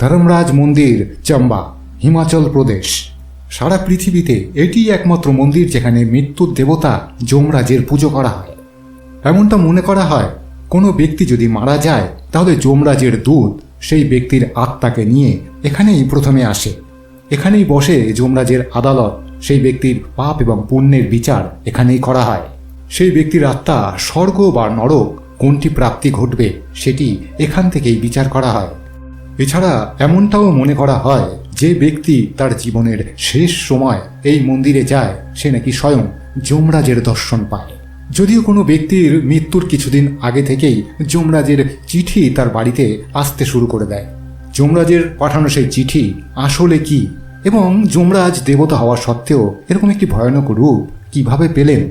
ধর্মরাজ মন্দির, চম্বা, হিমাচল প্রদেশ। সারা পৃথিবীতে এটি একমাত্র মন্দির যেখানে মৃত্যুর দেবতা যমরাজের পুজো করা হয়। এমনটা মনে করা হয়, কোনো ব্যক্তি যদি মারা যায়, তাহলে যমরাজের দূত সেই ব্যক্তির আত্মাকে নিয়ে এখানেই প্রথমে আসে। এখানেই বসে যমরাজের আদালত সেই ব্যক্তির পাপ এবং পুণ্যের বিচার এখানেই করা হয়। সেই ব্যক্তির আত্মা স্বর্গ বা নরক কোনটি প্রাপ্তি ঘটবে, সেটি এখান থেকেই বিচার করা হয়। এছাড়া এমনটাও মনে করা হয় যে ব্যক্তি তার জীবনের শেষ সময় এই মন্দিরে যায়, সে নাকি স্বয়ং যমরাজের দর্শন পায়। যদিও কোনো ব্যক্তির মৃত্যুর কিছুদিন আগে থেকেই যমরাজের চিঠি তার বাড়িতে আসতে শুরু করে দেয়। যমরাজের পাঠানো সেই চিঠি আসলে কি এবং যমরাজ দেবতা হওয়া সত্ত্বেও এরকম একটি ভয়ানক রূপ কীভাবে পেলেন?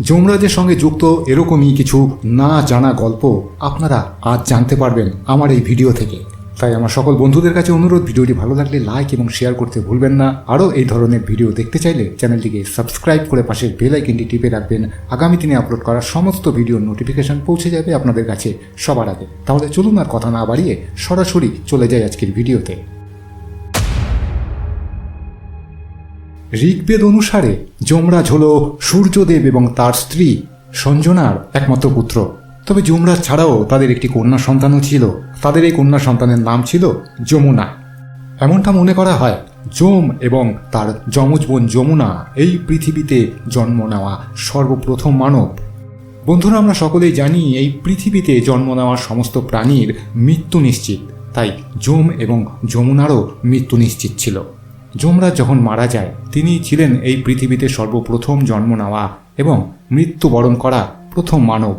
যমরাজের সঙ্গে যুক্ত এরকমই কিছু না জানা গল্প আপনারা আজ জানতে পারবেন আমার এই ভিডিও থেকে। তাই আমার সকল বন্ধুদের কাছে অনুরোধ, ভিডিওটি ভালো লাগলে লাইক এবং শেয়ার করতে ভুলবেন না। আরও এই ধরনের ভিডিও দেখতে চাইলে চ্যানেলটিকে সাবস্ক্রাইব করে পাশের বেল টিপে রাখবেন। আগামী দিনে আপলোড করা সমস্ত ভিডিওর নোটিফিকেশন পৌঁছে যাবে আপনাদের কাছে সবার আগে। তাহলে চলুন আর কথা না বাড়িয়ে সরাসরি চলে যাই আজকের ভিডিওতে। ঋগ্বেদ অনুসারে যমরাজ হল সূর্যদেব এবং তার স্ত্রী সঞ্জনার একমাত্র পুত্র। তবে যমরাজ ছাড়াও তাদের একটি কন্যা সন্তানও ছিল। তাদের এই কন্যা সন্তানের নাম ছিল যমুনা। এমনটা মনে করা হয়, যম এবং তার যমজ বোন যমুনা এই পৃথিবীতে জন্ম নেওয়া সর্বপ্রথম মানব। বন্ধুরা, আমরা সকলেই জানি এই পৃথিবীতে জন্ম নেওয়া সমস্ত প্রাণীর মৃত্যু নিশ্চিত। তাই যম এবং যমুনারও মৃত্যু নিশ্চিত ছিল। যমরাজ যখন মারা যায় তিনি ছিলেন এই পৃথিবীতে সর্বপ্রথম জন্ম নেওয়া এবং মৃত্যুবরণ করা প্রথম মানব।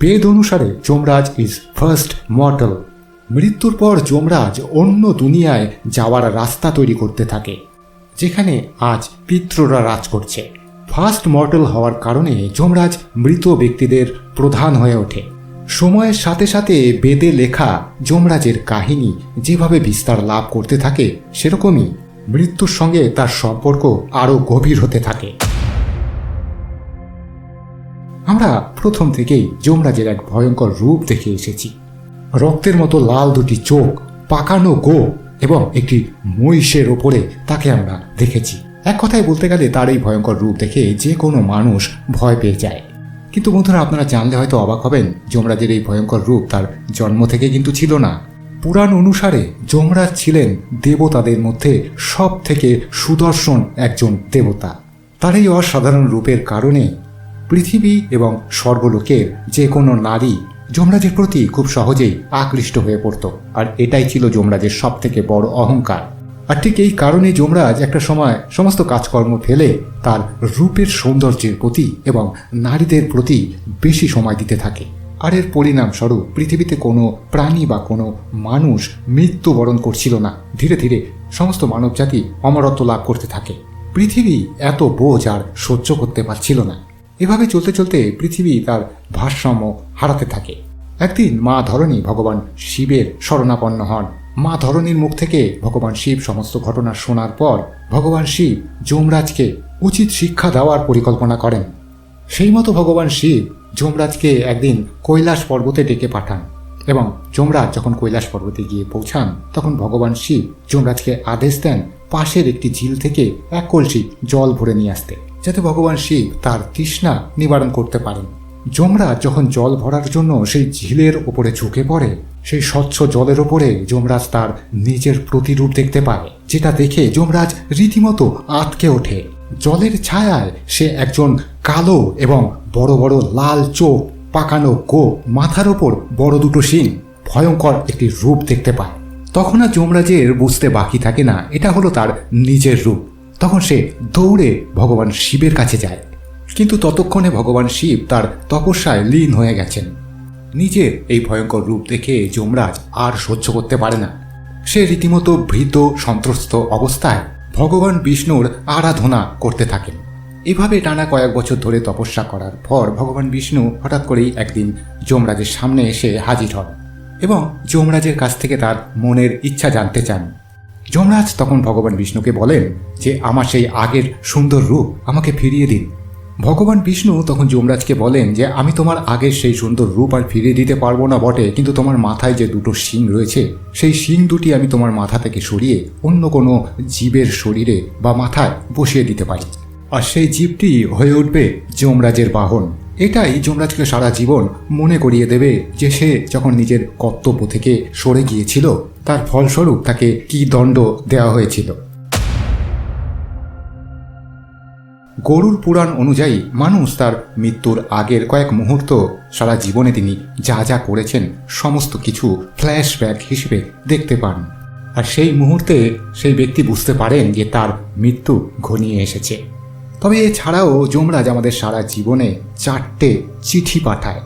বেদ অনুসারে যমরাজ ইজ ফার্স্ট মর্টাল মৃত্যুর পর যমরাজ অন্য দুনিয়ায় যাওয়ার রাস্তা তৈরি করতে থাকে, যেখানে আজ পিতৃরা রাজ করছে। ফার্স্ট মর্টাল হওয়ার কারণে যমরাজ মৃত ব্যক্তিদের প্রধান হয়ে ওঠে। সময়ের সাথে সাথে বেদে লেখা যমরাজের কাহিনী যেভাবে বিস্তার লাভ করতে থাকে, সেরকমই মৃত্যুর সঙ্গে তার সম্পর্ক আরও গভীর হতে থাকে। আমরা প্রথম থেকেই যমরাজের এক ভয়ঙ্কর রূপ দেখে এসেছি। রক্তের মতো লাল দুটি চোখ, পাকানো গো এবং একটি মহিষের ওপরে তাকে আমরা দেখেছি। এক কথায় বলতে গেলে তার এই ভয়ঙ্কর রূপ দেখে যে কোনো মানুষ ভয় পেয়ে যায়। কিন্তু বন্ধুরা, আপনারা জানলে হয়তো অবাক হবেন, যমরাজের এই ভয়ঙ্কর রূপ তার জন্ম থেকে কিন্তু ছিল না। পুরাণ অনুসারে যমরাজ ছিলেন দেবতাদের মধ্যে সব থেকে সুদর্শন একজন দেবতা। তার এই অসাধারণ রূপের কারণে পৃথিবী এবং স্বর্গলোকের যে কোনো নারী যমরাজের প্রতি খুব সহজেই আকৃষ্ট হয়ে পড়ত। আর এটাই ছিল যমরাজের সব থেকে বড় অহংকার। আর ঠিক এই কারণে যমরাজ একটা সময় সমস্ত কাজকর্ম ফেলে তার রূপের সৌন্দর্যের প্রতি এবং নারীদের প্রতি বেশি সময় দিতে থাকে। আর এর পরিণামস্বরূপ পৃথিবীতে কোনো প্রাণী বা কোনো মানুষ মৃত্যুবরণ করছিল না। ধীরে ধীরে সমস্ত মানবজাতি অমরত্ব লাভ করতে থাকে। পৃথিবী এত বোঝ আর সহ্য করতে পারছিল না। এভাবে চলতে চলতে পৃথিবী তার ভারসাম্য হারাতে থাকে। একদিন মা ধরণী ভগবান শিবের শরণাপন্ন হন। মা ধরণীর মুখ থেকে ভগবান শিব সমস্ত ঘটনা শোনার পর ভগবান শিব যমরাজকে উচিত শিক্ষা দেওয়ার পরিকল্পনা করেন। সেই মতো ভগবান শিব যমরাজকে একদিন কৈলাস পর্বতে ডেকে পাঠান এবং যমরাজ যখন কৈলাস পর্বতে গিয়ে পৌঁছান, তখন ভগবান শিব যমরাজকে আদেশ দেন পাশের একটি ঝিল থেকে এক কলসি জল ভরে নিয়ে আসতে। যাতে ভগবান শিব তার তৃষ্ণা নিবারণ করতে পারেন। যমরাজ যখন জল ভরার জন্য সেই ঝিলের ওপরে ঝুঁকে পড়ে, সেই স্বচ্ছ জলের ওপরে যমরাজ তার নিজের প্রতিরূপ দেখতে পায়, যেটা দেখে যমরাজ রীতিমতো আটকে ওঠে। জলের ছায়ায় সে একজন কালো এবং বড় বড় লাল চোখ, পাকানো গো মাথার ওপর বড় দুটো শিং, ভয়ঙ্কর একটি রূপ দেখতে পায়। তখন আর যমরাজের বুঝতে বাকি থাকে না, এটা হলো তার নিজের রূপ। তখন সে দৌড়ে ভগবান শিবের কাছে যায়। কিন্তু ততক্ষণে ভগবান শিব তার তপস্যায় লীন হয়ে গেছেন। নিজের এই ভয়ঙ্কর রূপ দেখে যমরাজ আর সহ্য করতে পারে না। সে রীতিমতো ভীত, সন্ত্রস্ত অবস্থায় ভগবান বিষ্ণুর আরাধনা করতে থাকেন। এভাবে টানা কয়েক বছর ধরে তপস্যা করার পর ভগবান বিষ্ণু হঠাৎ করেই একদিন যমরাজের সামনে এসে হাজির হন এবং যমরাজের কাছ থেকে তার মনের ইচ্ছা জানতে চান। যমরাজ তখন ভগবান বিষ্ণুকে বলেন যে, আমার সেই আগের সুন্দর রূপ আমাকে ফিরিয়ে দিন। ভগবান বিষ্ণু তখন যমরাজকে বলেন যে, আমি তোমার আগের সেই সুন্দর রূপ আর ফিরিয়ে দিতে পারব না বটে, কিন্তু তোমার মাথায় যে দুটো শিং রয়েছে, সেই শিং দুটি আমি তোমার মাথা থেকে সরিয়ে অন্য কোনো জীবের শরীরে বা মাথায় বসিয়ে দিতে পারি। আর সেই জীবটি হয়ে উঠবে যমরাজের বাহন। এটাই যমরাজকে সারা জীবন মনে করিয়ে দেবে যে সে যখন নিজের কর্তব্য থেকে সরে গিয়েছিল, তার ফলস্বরূপ তাকে কি দণ্ড দেওয়া হয়েছিল। গরুর পুরাণ অনুযায়ী মানুষ তার মৃত্যুর আগের কয়েক মুহূর্ত সারা জীবনে তিনি যা যা করেছেন, সমস্ত কিছু ফ্ল্যাশব্যাক হিসেবে দেখতে পান। আর সেই মুহূর্তে সেই ব্যক্তি বুঝতে পারেন যে তার মৃত্যু ঘনিয়ে এসেছে। তবে এছাড়াও যমরাজ আমাদের সারা জীবনে চারটে চিঠি পাঠায়।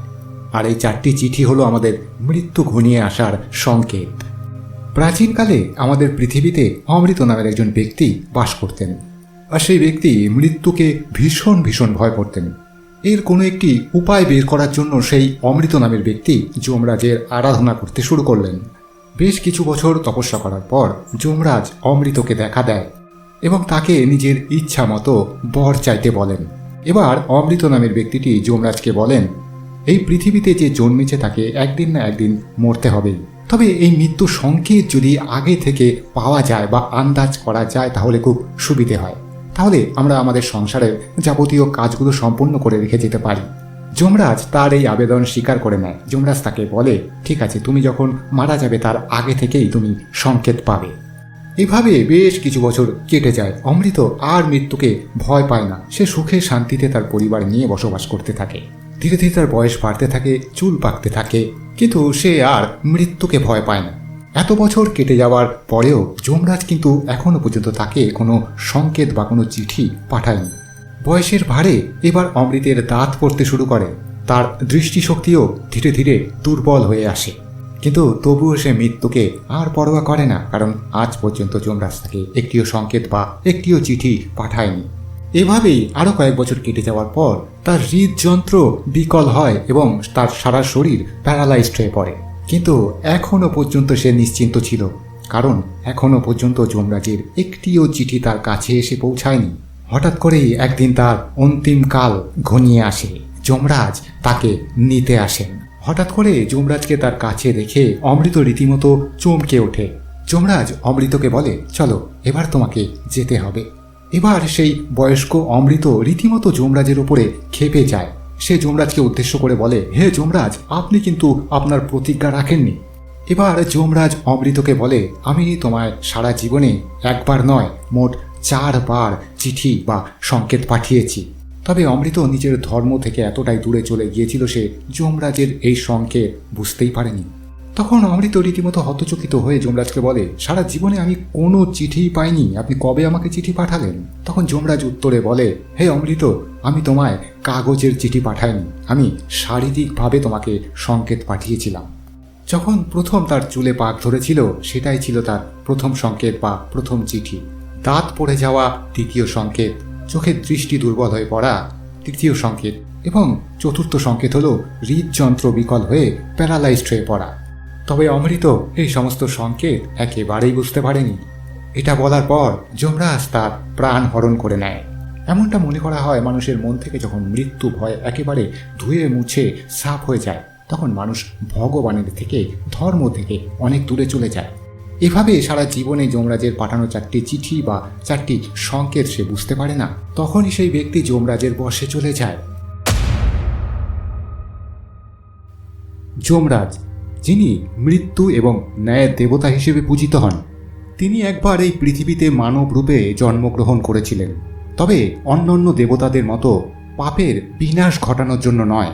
আর এই চারটি চিঠি হলো আমাদের মৃত্যু ঘনিয়ে আসার সংকেত। প্রাচীনকালে আমাদের পৃথিবীতে অমৃত নামের একজন ব্যক্তি বাস করতেন। আর সেই ব্যক্তি মৃত্যুকে ভীষণ ভীষণ ভয় করতেন। এর কোনো একটি উপায় বের করার জন্য সেই অমৃত নামের ব্যক্তি যমরাজের আরাধনা করতে শুরু করলেন। বেশ কিছু বছর তপস্যা করার পর যমরাজ অমৃতকে দেখা দেয়। এবং তাকে নিজের ইচ্ছা মতো বর চাইতে বলেন। এবার অমৃত নামের ব্যক্তিটি যমরাজকে বলেন, এই পৃথিবীতে যে জন্মেছে তাকে একদিন না একদিন মরতে হবে। তবে এই মৃত্যু সংকেত যদি আগে থেকে পাওয়া যায় বা আন্দাজ করা যায় তাহলে খুব সুবিধে হয়। তাহলে আমরা আমাদের সংসারের যাবতীয় কাজগুলো সম্পূর্ণ করে রেখে যেতে পারি। যমরাজ তার এই আবেদন স্বীকার করে নেয়। যমরাজ তাকে বলে, ঠিক আছে, তুমি যখন মারা যাবে তার আগে থেকেই তুমি সংকেত পাবে। এভাবে বেশ কিছু বছর কেটে যায়। অমৃত আর মৃত্যুকে ভয় পায় না। সে সুখে শান্তিতে তার পরিবার নিয়ে বসবাস করতে থাকে। ধীরে ধীরে তার বয়স বাড়তে থাকে, চুল পাকতে থাকে। কিন্তু সে আর মৃত্যুকে ভয় পায় না। এত বছর কেটে যাওয়ার পরেও যমরাজ কিন্তু এখনও পর্যন্ত তাকে কোনো সংকেত বা কোনো চিঠি পাঠায়নি। বয়সের ভারে এবার অমৃতের দাঁত পড়তে শুরু করে। তার দৃষ্টিশক্তিও ধীরে ধীরে দুর্বল হয়ে আসে। কিন্তু তবুও সে মৃত্যুকে আর পরোয়া করে না, কারণ আজ পর্যন্ত যমরাজ তাকে একটিও সংকেত বা একটিও চিঠি পাঠায়নি। এভাবেই আরও কয়েক বছর কেটে যাওয়ার পর তার হৃদযন্ত্র বিকল হয় এবং তার সারা শরীর প্যারালাইজড হয়ে পড়ে। কিন্তু এখনও পর্যন্ত সে নিশ্চিন্ত ছিল, কারণ এখনও পর্যন্ত যমরাজের একটিও চিঠি তার কাছে এসে পৌঁছায়নি। হঠাৎ করেই একদিন তার অন্তিম কাল ঘনিয়ে আসে। যমরাজ তাকে নিতে আসেন। হঠাৎ করে যমরাজকে তার কাছে রেখে অমৃত রীতিমতো চমকে ওঠে। যমরাজ অমৃতকে বলে, চলো, এবার তোমাকে যেতে হবে। এবার সেই বয়স্ক অমৃত রীতিমতো যমরাজের উপরে খেপে যায়। সে যমরাজকে উদ্দেশ্য করে বলে, হে যমরাজ, আপনি কিন্তু আপনার প্রতিজ্ঞা রাখেননি। এবার যমরাজ অমৃতকে বলে, আমি তোমায় সারা জীবনে একবার নয়, মোট চারবার চিঠি বা সংকেত পাঠিয়েছি। তবে অমৃত নিজের ধর্ম থেকে এতটাই দূরে চলে গিয়েছিল সে যমরাজের এই সংকেত বুঝতেই পারেনি। তখন অমৃত রীতিমতো হতচকিত হয়ে যমরাজকে বলে, সারা জীবনে আমি কোনো চিঠিই পাইনি, আপনি কবে আমাকে চিঠি পাঠালেন? তখন যমরাজ উত্তরে বলে, হে অমৃত, আমি তোমায় কাগজের চিঠি পাঠাইনি, আমি শারীরিকভাবে তোমাকে সংকেত পাঠিয়েছিলাম। যখন প্রথম তার চুলে পাক ধরেছিল, সেটাই ছিল তার প্রথম সংকেত বা প্রথম চিঠি। দাঁত পড়ে যাওয়া দ্বিতীয় সংকেত। চোখের দৃষ্টি দুর্বল হয়ে পড়া তৃতীয় সংকেত এবং চতুর্থ সংকেত হল হৃদযন্ত্র বিকল হয়ে প্যারালাইজড হয়ে পড়া। তবে অমৃত এই সমস্ত সংকেত একেবারেই বুঝতে পারেনি। এটা বলার পর যমরাজ তার প্রাণ হরণ করে নেয়। এমনটা মনে করা হয় মানুষের মন থেকে যখন মৃত্যু ভয় একেবারে ধুয়ে মুছে সাফ হয়ে যায়, তখন মানুষ ভগবানের থেকে, ধর্ম থেকে অনেক দূরে চলে যায়। এভাবে সারা জীবনে যমরাজের পাঠানো চারটি চিঠি বা চারটি সংকেত সে বুঝতে পারে না। তখনই সেই ব্যক্তি যমরাজের বসে চলে যায়। যমরাজ, যিনি মৃত্যু এবং ন্যায়ের দেবতা হিসেবে পূজিত হন, তিনি একবার এই পৃথিবীতে মানব রূপে জন্মগ্রহণ করেছিলেন। তবে অন্যান্য দেবতাদের মতো পাপের বিনাশ ঘটানোর জন্য নয়।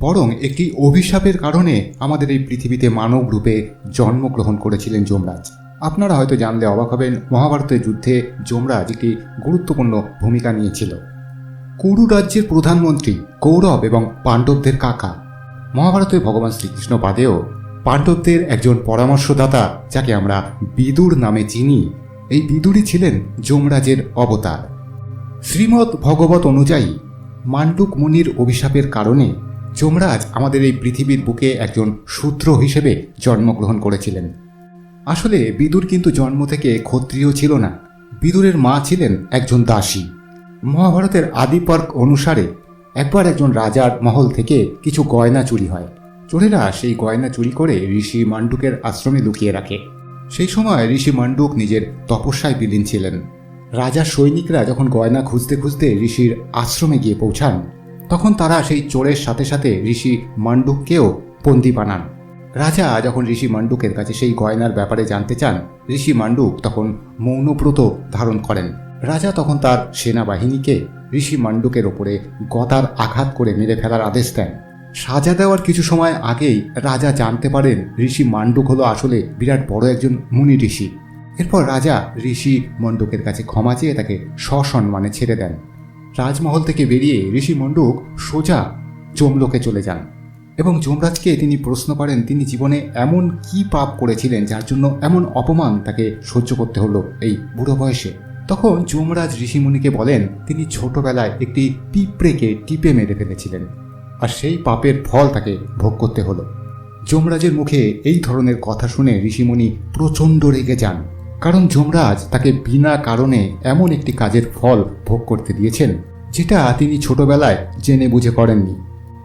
বরং একটি অভিশাপের কারণে আমাদের এই পৃথিবীতে মানব রূপে জন্মগ্রহণ করেছিলেন যমরাজ। আপনারা হয়তো জানলে অবাক হবেন, মহাভারতের যুদ্ধে যমরাজ একটি গুরুত্বপূর্ণ ভূমিকা নিয়েছিল। কুরু রাজ্যের প্রধানমন্ত্রী কৌরব এবং পাণ্ডবদের কাকা। মহাভারতে ভগবান শ্রীকৃষ্ণ বাদেও পাণ্ডবদের একজন পরামর্শদাতা, যাকে আমরা বিদুর নামে চিনি, এই বিদুরই ছিলেন যমরাজের অবতার। শ্রীমৎ ভগবত অনুযায়ী, মান্ডুক মুনির অভিশাপের কারণে যমরাজ আমাদের এই পৃথিবীর বুকে একজন শূদ্র হিসেবে জন্মগ্রহণ করেছিলেন। আসলে বিদুর কিন্তু জন্ম থেকে ক্ষত্রিয় ছিল না। বিদুরের মা ছিলেন একজন দাসী। মহাভারতের আদিপর্ক অনুসারে একবার একজন রাজার মহল থেকে কিছু গয়না চুরি হয়। চোরেরা সেই গয়না চুরি করে ঋষি মান্ডুকের আশ্রমে লুকিয়ে রাখে। সেই সময় ঋষি মান্ডুক নিজের তপস্যায় বিলীন ছিলেন। রাজার সৈনিকরা যখন গয়না খুঁজতে খুঁজতে ঋষির আশ্রমে গিয়ে পৌঁছান তখন তারা সেই চোরের সাথে সাথে ঋষি মান্ডুককেও বন্দি বানান। রাজা যখন ঋষি মান্ডুকের কাছে সেই গয়নার ব্যাপারে জানতে চান, ঋষি মান্ডুক তখন মৌনব্রত ধারণ করেন। রাজা তখন তার সেনাবাহিনীকে ঋষি মান্ডুকের ওপরে গদার আঘাত করে মেরে ফেলার আদেশ দেন। সাজা দেওয়ার কিছু সময় আগেই রাজা জানতে পারেন ঋষি মান্ডুক হলো আসলে বিরাট বড় একজন মুনি ঋষি। এরপর রাজা ঋষি মণ্ডুকের কাছে ক্ষমা চেয়ে তাকে সসম্মানে ছেড়ে দেন। রাজমহল থেকে বেরিয়ে ঋষি মণ্ডুক সোজা যমলোকে চলে যান এবং যমরাজকে তিনি প্রশ্ন করেন, তিনি জীবনে এমন কি পাপ করেছিলেন যার জন্য এমন অপমান তাকে সহ্য করতে হলো এই বুড়ো বয়সে? তখন যমরাজ ঋষিমুনিকে বলেন, তিনি ছোটবেলায় একটি পিঁপড়েকে টিপে মেরে ফেলেছিলেন আর সেই পাপের ফল তাকে ভোগ করতে হলো। যমরাজের মুখে এই ধরনের কথা শুনে ঋষিমুনি প্রচণ্ড রেগে যান। কারণ যমরাজ তাকে বিনা কারণে এমন একটি কাজের ফল ভোগ করতে দিয়েছেন, যেটা তিনি ছোটবেলায় জেনে বুঝে করেননি।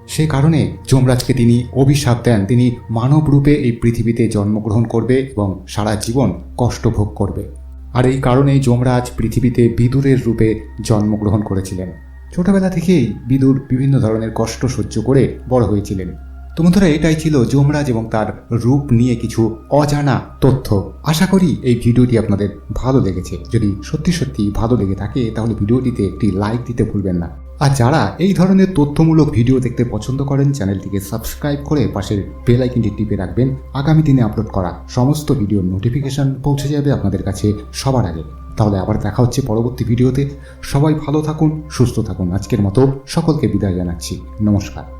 সে কারণে যমরাজকে তিনি অভিশাপ দেন। তিনি মানব রূপে এই পৃথিবীতে জন্মগ্রহণ করবে এবং সারা জীবন কষ্ট ভোগ করবে। আর এই কারণেই যমরাজ পৃথিবীতে বিদুরের রূপে জন্মগ্রহণ করেছিলেন। ছোটবেলা থেকেই বিদুর বিভিন্ন ধরনের কষ্ট সহ্য করে বড় হয়েছিলেন। তো বন্ধুরা, এটাই ছিল যমরাজ এবং তার রূপ নিয়ে কিছু অজানা তথ্য। আশা করি এই ভিডিওটি আপনাদের ভালো লেগেছে। যদি সত্যি সত্যি ভালো লেগে থাকে, তাহলে ভিডিওটিতে একটি লাইক দিতে ভুলবেন না। আর যারা এই ধরনের তথ্যমূলক ভিডিও দেখতে পছন্দ করেন, চ্যানেলটিকে সাবস্ক্রাইব করে পাশের বেল টিপে রাখবেন। আগামী দিনে আপলোড করা সমস্ত ভিডিওর নোটিফিকেশন পৌঁছে যাবে আপনাদের কাছে সবার আগে। তাহলে আবার দেখা হচ্ছে পরবর্তী ভিডিওতে। সবাই ভালো থাকুন, সুস্থ থাকুন। আজকের মতো সকলকে বিদায় জানাচ্ছি। নমস্কার।